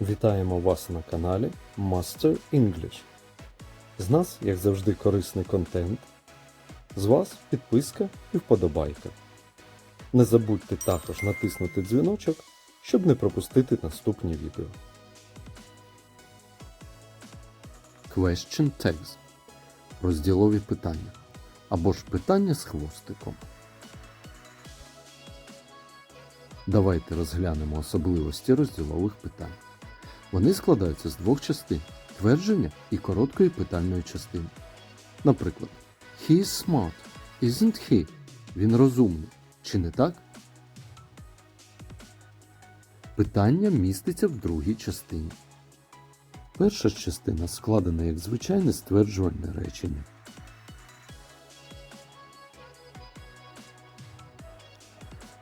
Вітаємо вас на каналі Master English. З нас, як завжди, корисний контент. З вас підписка і вподобайка. Не забудьте також натиснути дзвіночок, щоб не пропустити наступні відео. Question tags розділові питання або ж питання з хвостиком. Давайте розглянемо особливості розділових питань. Вони складаються з двох частин твердження і короткої питальної частини. Наприклад, He is smart, isn't he? Він розумний. Чи не так? Питання міститься в другій частині. Перша частина складена як звичайне стверджувальне речення.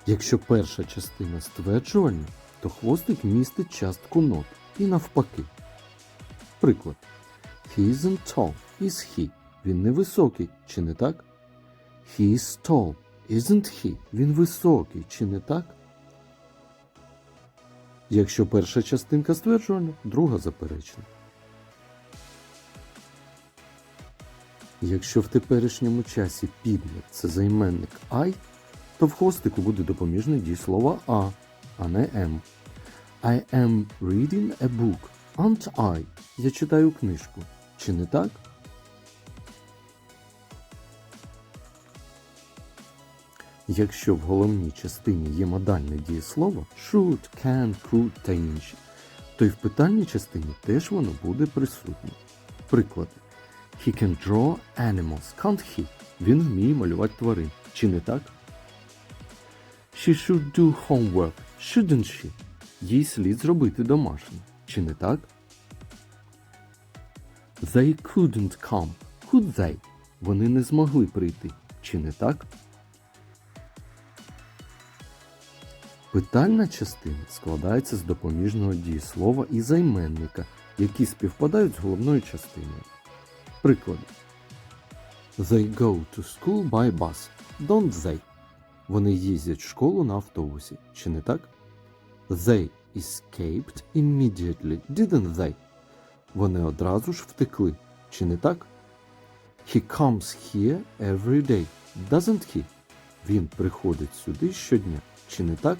Якщо перша частина стверджувальна, то хвостик містить частку нот і навпаки. Приклад. He isn't tall, is he? Він невисокий, чи не так? He is tall, isn't he? Він високий, чи не так? Якщо перша частинка стверджувальна, друга заперечна. Якщо в теперішньому часі підмет це займенник I, то в хвостику буде допоміжне дієслово А, а не М. I am reading a book, aren't I? Я читаю книжку. Чи не так? Якщо в головній частині є модальне дієслово should, can, could та інші, то й в питальній частині теж воно буде присутнє. Приклади. He can draw animals, can't he? Він вміє малювати тварин. Чи не так? She should do homework, shouldn't she? Їй слід зробити домашнє. Чи не так? They couldn't come. Could they? Вони не змогли прийти. Чи не так? Питальна частина складається з допоміжного дієслова і займенника, які співпадають з головною частиною. Приклади. They go to school by bus. Don't they? Вони їздять в школу на автобусі. Чи не так? They escaped immediately, didn't they? Вони одразу ж втекли. Чи не так? He comes here every day, doesn't he? Він приходить сюди щодня. Чи не так?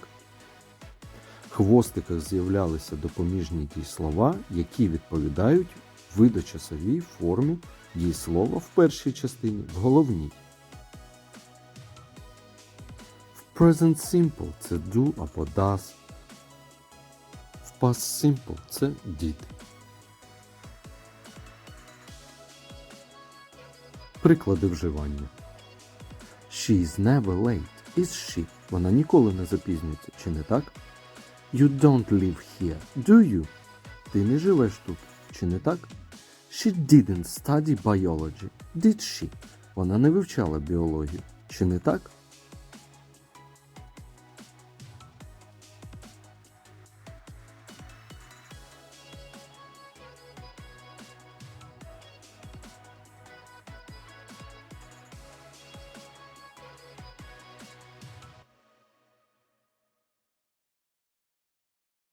В хвостиках з'являлися допоміжні дієслова, які відповідають видочасовій формі дієслова в першій частині, в головній. В present simple це do або does. Past simple це did. Приклади вживання. She is never late, is she? Вона ніколи не запізнюється, чи не так? You don't live here, do you? Ти не живеш тут, чи не так? She didn't study biology, did she? Вона не вивчала біологію, чи не так?